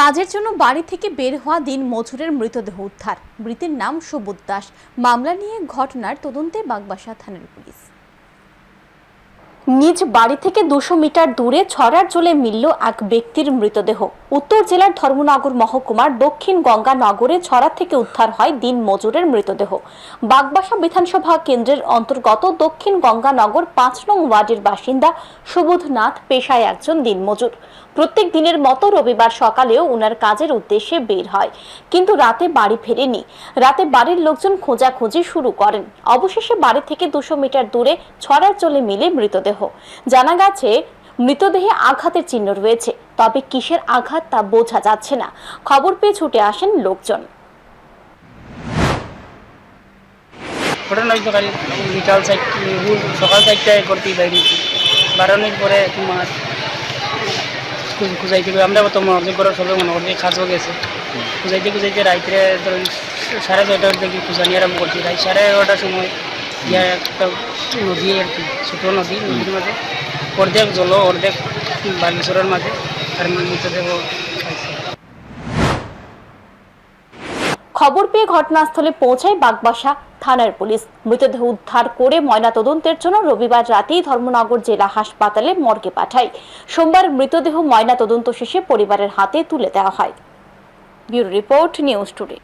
কাজের জন্য বাড়ি থেকে বের হওয়া দিন মজুরের মৃতদেহ উদ্ধার। মৃতের নাম সুবোধ দাস। মামলা নিয়ে ঘটনার তদন্তে বাগবাসা থানার পুলিশ। নিজ বাড়ি থেকে দুশো মিটার দূরে ছড়ার জলে মিলল এক ব্যক্তির মৃতদেহ। উত্তর জেলার ধর্মনগর মহকুমার দক্ষিণ গঙ্গা নগরে ছড়া থেকে উদ্ধার হয় দিন মজুরের মৃতদেহ। বাগবাসা বিধানসভা কেন্দ্রের অন্তর্গত দক্ষিণ গঙ্গানগর পাঁচ নং ওয়ার্ডের বাসিন্দা সুবোধনাথ পেশায় একজন দিনমজুর প্রত্যেক দিনের মতো রবিবার সকালেও উনার কাজের উদ্দেশ্যে বের হয়, কিন্তু রাতে বাড়ি ফেরেনি। রাতে বাড়ির লোকজন খোঁজাখুঁজি শুরু করেন। অবশেষে বাড়ি থেকে দুশো মিটার দূরে ছড়ার চলে মিলে মৃতদেহ। জানা গেছে মৃতদেহে আঘাতের চিহ্ন রয়েছে। তবে কিসের আঘাত তা বোঝা যাচ্ছে না। খবর পেয়ে ছুটে আসেন লোকজন। ঘটনা বিকাল সকাল করতেই পরে। তোমার আমরা তো গেছে। রাত্রে সাড়ে ছয়টার দিকে করছি। সাড়ে এগারোটার সময় একটা নদী নদী, নদীর অর্ধেক জল অর্ধেক বাগেশ্বরের মাঝে আর মৃতদেহ পাইছে খবর পেয়ে ঘটনাস্থলে পৌঁছায় বাগবাসা থানার পুলিশ। মৃতদেহ উদ্ধার করে ময়নাতদন্তের জন্য রবিবার রাতেই ধর্মনগর জেলা হাসপাতালে মর্গে পাঠায়। সোমবার মৃতদেহ ময়নাতদন্ত শেষে পরিবারের হাতে তুলে দেওয়া হয়। Bureau report news today.